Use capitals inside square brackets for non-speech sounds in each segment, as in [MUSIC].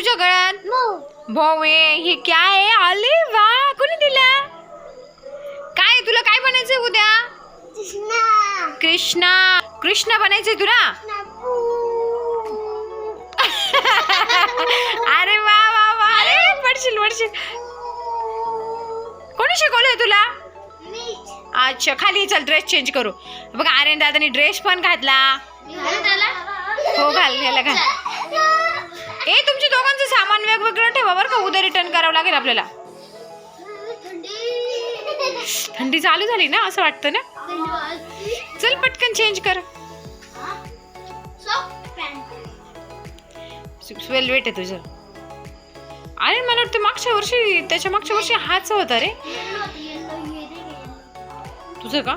तुझ्या गळ्यात? भाऊ हे काय आहे? आले? वा कोणी दिला? काय तुला काय बनायचंय उद्या? कृष्णा. कृष्णा. बनायचंय तुला? [LAUGHS] अरे वा वा वा. अरे पडशील पडशील. कोणी शिकवलंय तुला? अच्छा खाली चल ड्रेस चेंज करू. बघ आर्यन दादानी ड्रेस पण घातला. हो घाल याला घाल. [LAUGHS] ए तुमच्या दोघांचं सामान वेगवेगळं ठेवा बरं का. उद्या रिटर्न करावं लागेल आपल्याला. थंडी. चालू झाली ना असं वाटतं ना? चल पटकन चेंज कर. वेलवेट आहे तुझं. अरे मला वाटतं मागच्या वर्षी त्याच्या मागच्या वर्षी हाच होता रे. तुझं का?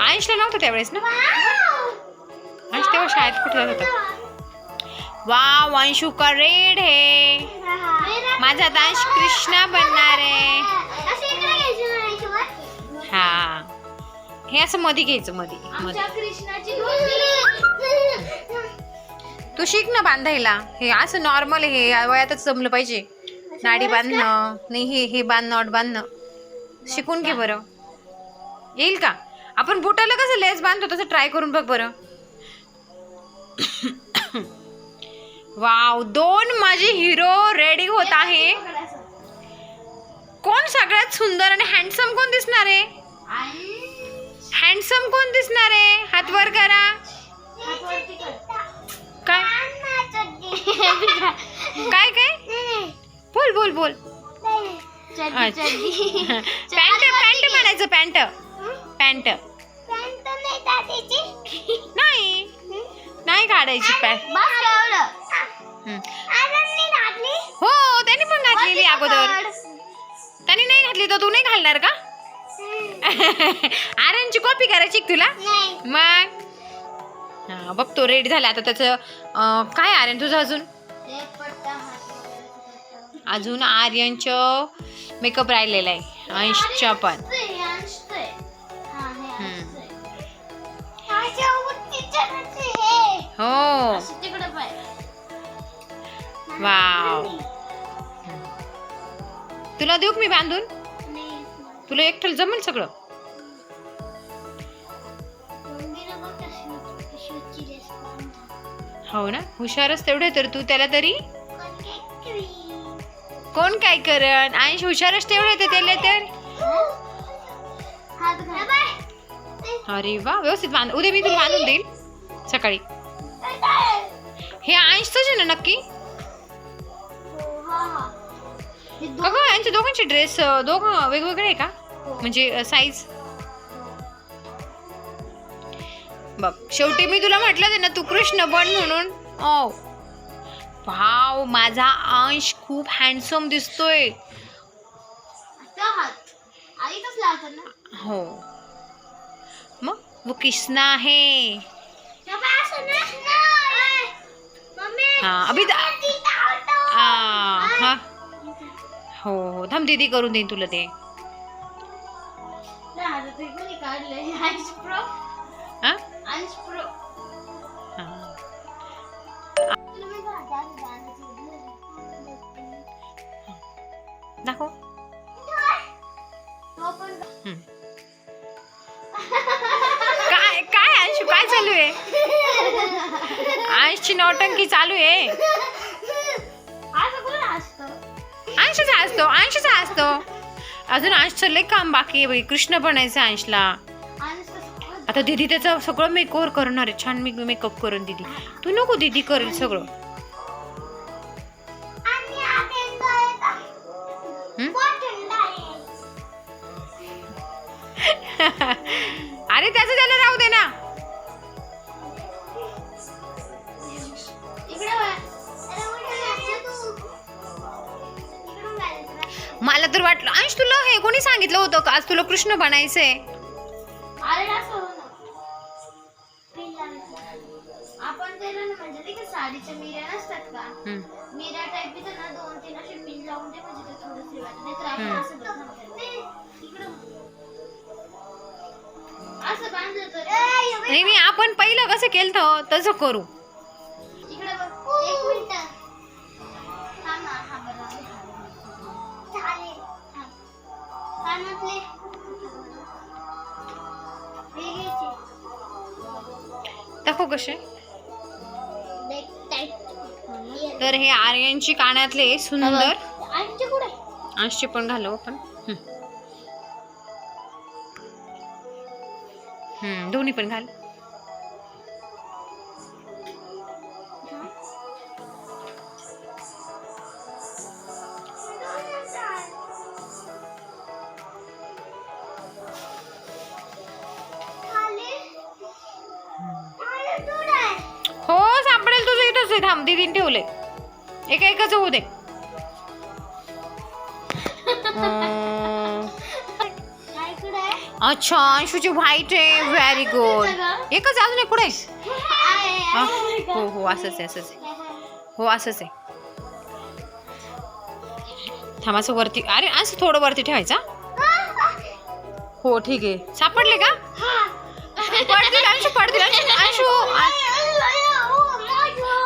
आयुषला नव्हतं त्यावेळेस ना? आयुष तेव्हा शाळेत कुठे जात होता? वा वंशू का रेड है. माझा दांश कृष्णा बनणार आहे. हा. हे असं मध्ये घ्यायचं मध्ये तू शिक ना बांधायला. हे असं नॉर्मल हे वयातच जमलं पाहिजे. नाडी बांधणं नाही हे हे बांध नॉट बांधणं. शिकून घे बरं. येईल का? आपण बुटाला कसं लेस बांधतो तसं ट्राय करून बघ बरं. वाव दोन माझे हिरो रेडी होत आहे. कोण सगळ्यात सुंदर आणि हँडसम कोण दिसणार आहे? हँडसम कोण दिसणार आहे? हात वर करा. काय? काय काय? बोल बोल बोल. [LAUGHS] पॅन्ट पॅन्ट म्हणायचं पॅन्ट. पॅन्ट. नाही नाही. काढायची पॅन्ट. हो त्याने पण घातलेली अगोदर. त्याने नाही घातली तर तू नाही घालणार का? [LAUGHS] आर्यनची कॉपी करायची तुला? मग? हा बघतो रेडी झाला. आता त्याचं काय आर्यन तुझं अजून? अजून आर्यनचं मेकअप राहिलेलं आहे. अंशच्या पण. हो वाव. तुला देऊ मी बांधून? तुला एकट्याला जमेल सगळं? हो ना? हुशारच तेवढे तर तू त्याला तरी? कोण काय करण अंश हुशारच तेवढे तर त्याला तर? अरे वा व्यवस्थित बांध. उद्या मी तुला बांधून देईल. सकाळी. हे अंशच आहे ना नक्की? अगं यांचे दोघांचे ड्रेस दोघं वेगवेगळे आहे का? म्हणजे साईज बघ शेवटी मी तुला म्हटलं ते ना तू कृष्ण बन म्हणून. ओ भाव माझा अंश खूप हँडसम दिसतोय. हो. मग वो किसना आहे. हा अभि हा. हो हो. थांब दीदी करून देईन तुला ते. हा? हा. दाखव. हम्म. काय काय अंशू काय चालू आहे? अंशची नौटंकी चालू आहे. अंशचा असतो अंशचा असतो. अजून अंशचं लय काम बाकी आहे बाई. कृष्ण बनायचं अंशला आता दीदी त्याचं सगळं मेकओव्हर करणार आहे. छान मी मेकअप करून दीदी. तू नको दीदी करेल सगळं. [LAUGHS] अरे त्याचं त्याला राहू दे. तर वाटलं. अंश तुला हे कोणी सांगितलं होतं का? आज तुला कृष्ण बनायचंय. आपण ना म्हणजे नाही का साडीच्या मिऱ्या नसतात का? हम्म. मिऱ्या टाईप इथं ना दोन तीन असे पिन लावून दे म्हणजे ते आपण हम्म. असं बघणार नाही, इकडं असं बांधलं तर. नाही नाही आपण पहिलं कसं केलं तसं करू. इकडे बघ. एक मिनिट. दाखव कसे? तर हे आर्यांची कानातले सुंदर. आजचे पण घालव आपण दोन्ही पण घाल. इथंच आहे ठेवले. एका एकच होऊ दे. अच्छा अंशूची व्हाईट आहे. व्हेरी गुड एकच अजून एक कुठे? हो हो असंच आहे असंच आहे. हो असंच आहे. थांबाचं वरती अरे असं थोडं वरती ठेवायचा हो ठीक आहे. सापडले का? पडतील अंशू पडतील. अंशू अंशू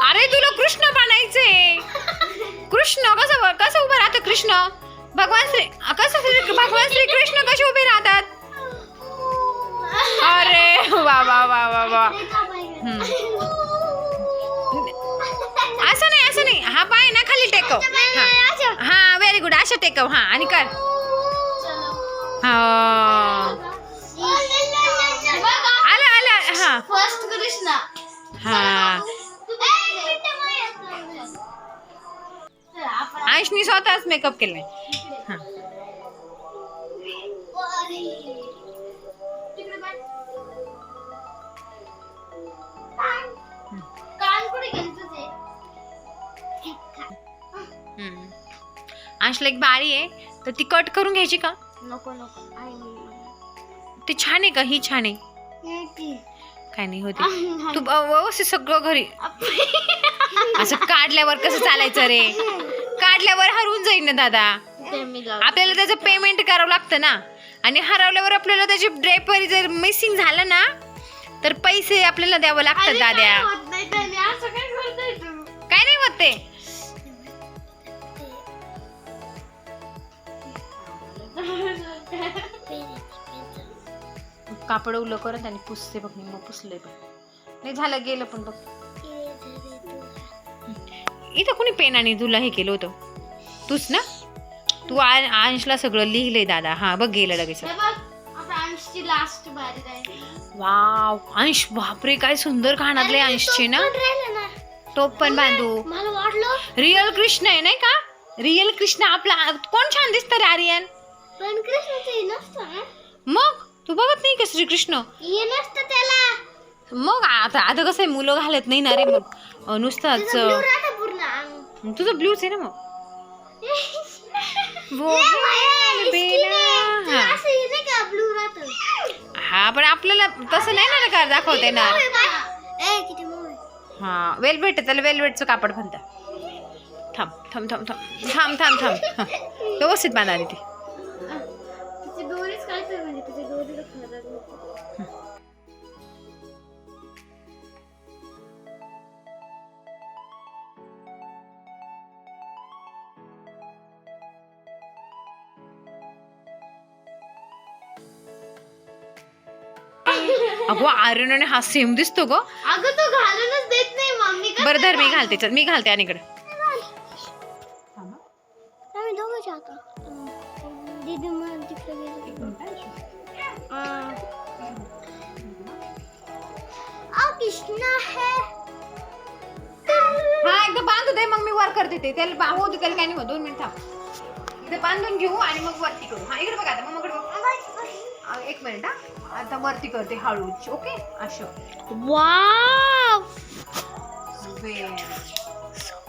अरे तुला कृष्ण बनायचंय. कृष्ण कसं कसं उभं राहतं कृष्ण? भगवान श्री कसं श्री भगवान श्री कृष्ण कसे उभे राहतात? अरे वा वा वा वा वा. असं नाही असं नाही. हा पाय ना खाली टेकव. हा. हा व्हेरी गुड असं टेकव. हा आणि कर. हा. आलं आलं हा. फर्स्ट कृष्णा. हा. अंशनी स्वतःच मेकअप केलाय. हा. अंशला एक बाळी आहे तर ती कट करून घ्यायची का? नको नको. ती छान आहे का? ही छान आहे. काय नाही होते. तू व्यवस्थित सगळं घरी. असं काढल्यावर कसं चालायचं रे? [LAUGHS] काढल्यावर हरवून जाईल ना दादा. आपल्याला त्याचं पेमेंट करावं लागतं ना. आणि हरवल्यावर आपल्याला त्याची ड्रेपरी जर मिसिंग झालं ना तर पैसे आपल्याला द्यावं लागतं दाद्या. काय नाही होत ते. [LAUGHS] कापड उलं करत आणि पुसते बघ मी मग पुसलंय बघ. नाही झालं गेलं पण बघ. इथं कोणी पेनाने तुला हे केलं होतं? तूच ना? तू आ- अंशला सगळं लिहिलंय दादा. हा बघ गेलं लगेच. लास्ट. वाव अंश बापरे काय सुंदर कानातले अंशचे ना. टोप पण बांधू. रिअल कृष्ण आहे नाही का? रिअल कृष्ण आपला कोण छान दिसतं रे आर्यन? मग? तू बघत नाही का श्रीकृष्ण? त्याला. मग आता आता कसं मुलं घालत नाही ना रे मग. नुसतंच अंग. तुझं ब्ल्यूच आहे ना मग [LAUGHS] हा. पण आपल्याला तसं नाही ना का दाखवता येणार. हा वेलवेट त्याला वेलवेटचं कापड म्हणतात थांब थांब थांब थांब थांब थांब थांब. [LAUGHS] व्यवस्थित बांधा आधी ती अगो आर्यन हा सेम दिसतो ग. अगं तो घालूनच देत नाही मम्मी का बरं धर मी घालते? चल मी घालते आणि इकडे. आम्ही दोघं जातो. दीदी मग तिकडे गेलो. आ कृष्णा है हा एकदा बांधू दे मग मी वर करते ते. त्याला बा- होऊ दे त्याला काय नाही होत. दोन मिनिट थांब. इथे बांधून घेऊ आणि मग वरती करू. हा इकडे बघा आता मग एक मिनिट हा. आता वरती करते हळूच ओके? असं. Wow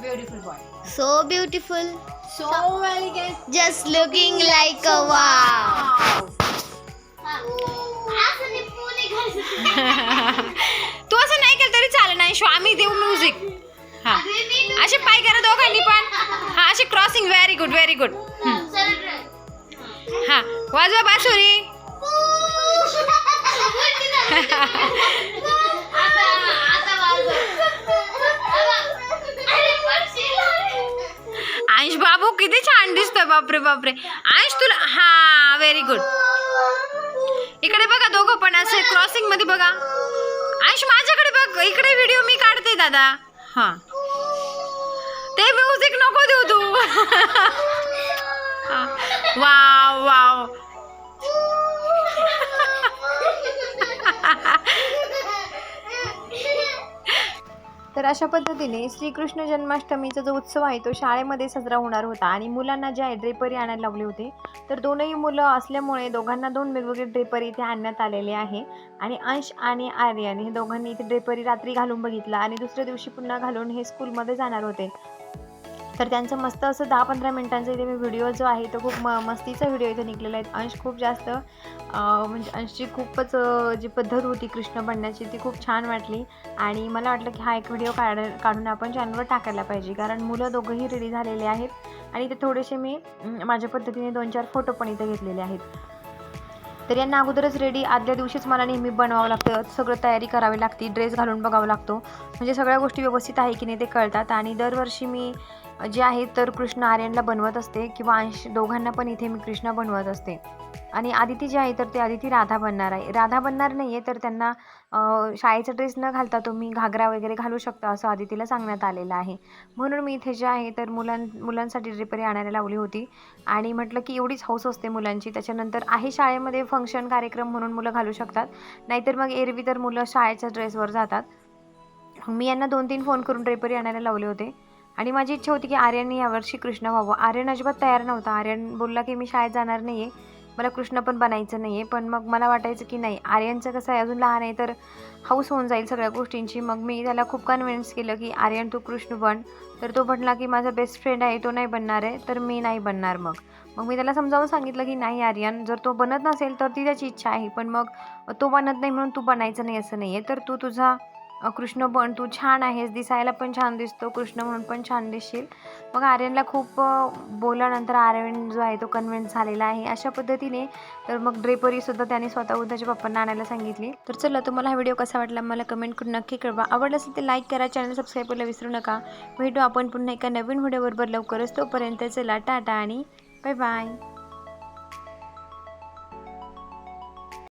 beautiful boy so beautiful. So elegant just looking like a wow. तू असं नाही केलं तरी चालेल नाही शो आम्ही देऊ म्युझिक हा. असे पाय करा दोघांनी पण. हा असे crossing very good very good हा. वाजवा बासुरी. छान दिसतोय बापरे बापरे. अंश तुला हा व्हेरी गुड इकडे बघा दोघं पण असे क्रॉसिंगमध्ये बघा. अंश माझ्याकडे बघ इकडे व्हिडिओ मी काढते दादा. हा. ते म्युझिक नको देऊ तू. [LAUGHS] वाव वाव तर अशा पद्धतीने श्रीकृष्ण जन्माष्टमीचा जो उत्सव आहे तो शाळेमध्ये साजरा होणार होता आणि मुलांना जे आहे ड्रेपरी आणायला लावले होते. तर दोनही मुलं असल्यामुळे दोघांना दोन वेगवेगळे ड्रेपरी इथे आणण्यात आलेले आहे आणि अंश आणि आर्यन हे दोघांनी इथे ड्रेपरी रात्री घालून बघितलं आणि दुसऱ्या दिवशी पुन्हा घालून हे स्कूलमध्ये जाणार होते. तर त्यांचं मस्त असं दहा पंधरा मिनिटांचा इथे मी व्हिडिओ जो आहे तो खूप म मस्तीचा व्हिडिओ इथे निघलेला आहे. अंश खूप जास्त म्हणजे अंशची खूपच जी पद्धत होती कृष्ण बनण्याची ती खूप छान वाटली. आणि मला वाटलं की हा एक व्हिडिओ काढ काढून आपण चॅनलवर टाकायला पाहिजे. कारण मुलं दोघंही रेडी झालेले आहेत. आणि ते थोडेसे मी माझ्या पद्धतीने दोन चार फोटो पण इथे घेतलेले आहेत. तर यांना अगोदरच रेडी आदल्या दिवशीच मला नेहमी बनवावं लागतं. सगळं तयारी करावी लागते ड्रेस घालून बघावं लागतो. म्हणजे सगळ्या गोष्टी व्यवस्थित आहे की नाही ते कळतात. आणि दरवर्षी मी जे आहे तर कृष्ण आर्यनला बनवत असते किंवा अंश दोघांना पण इथे मी कृष्ण बनवत असते. आणि आदिती जे आहे तर ते आदिती राधा बनणार आहे. राधा बनणार नाही आहे तर त्यांना शाळेचा ड्रेस न घालता तुम्ही घागरा वगैरे घालू शकता असं आदितीला सांगण्यात आलेलं आहे. म्हणून मी इथे जे आहे तर मुलां मुलांसाठी ड्रेपरी आणायला लावली होती. आणि म्हटलं की एवढीच हौस असते मुलांची. त्याच्यानंतर आहे शाळेमध्ये फंक्शन कार्यक्रम म्हणून मुलं घालू शकतात. नाहीतर मग एरवी तर मुलं शाळेच्या ड्रेसवर जातात. मी यांना दोन तीन फोन करून ड्रेपरी आणायला लावले होते. आणि माझी इच्छा होती की आर्यन यावर्षी कृष्ण व्हावं. आर्यन अजिबात तयार नव्हता. आर्यन बोलला की मी शाळेत जाणार नाही आहे मला कृष्ण पण बनायचं नाही आहे पण मग मला वाटायचं की नाही आर्यनचं कसं आहे? अजून लहान आहे तर हाऊस होऊन जाईल सगळ्या गोष्टींची. मग मी त्याला खूप कन्व्हिन्स केलं की आर्यन तू कृष्ण बन. तर तो म्हटला की माझा बेस्ट फ्रेंड आहे तो नाही बनणार आहे. तर मी नाही बनणार मग. मग मी त्याला समजावून सांगितलं की नाही आर्यन जर तो बनत नसेल तर ती त्याची इच्छा आहे. पण मग तो बनत नाही म्हणून तू बनायचं नाही असं नाही आहे तर तू तुझा कृष्ण पण तू छान आहेस दिसायला पण छान दिसतो कृष्ण म्हणून पण छान दिसशील. मग आर्यनला खूप बोलल्यानंतर आर्यन जो आहे तो कन्व्हिन्स झालेला आहे. अशा पद्धतीने तर मग ड्रेपरीसुद्धा त्याने स्वतःहून त्याच्या पप्पांना आणायला सांगितली. तर चला तुम्हाला हा व्हिडिओ कसा वाटला मला कमेंट करून नक्की कळवा. आवडलं असेल तर लाईक करा चॅनल सबस्क्राईब करायला विसरू नका. भेटू आपण पुन्हा एका नवीन व्हिडिओबरोबर लवकरच तोपर्यंत चला टाटा आणि बाय बाय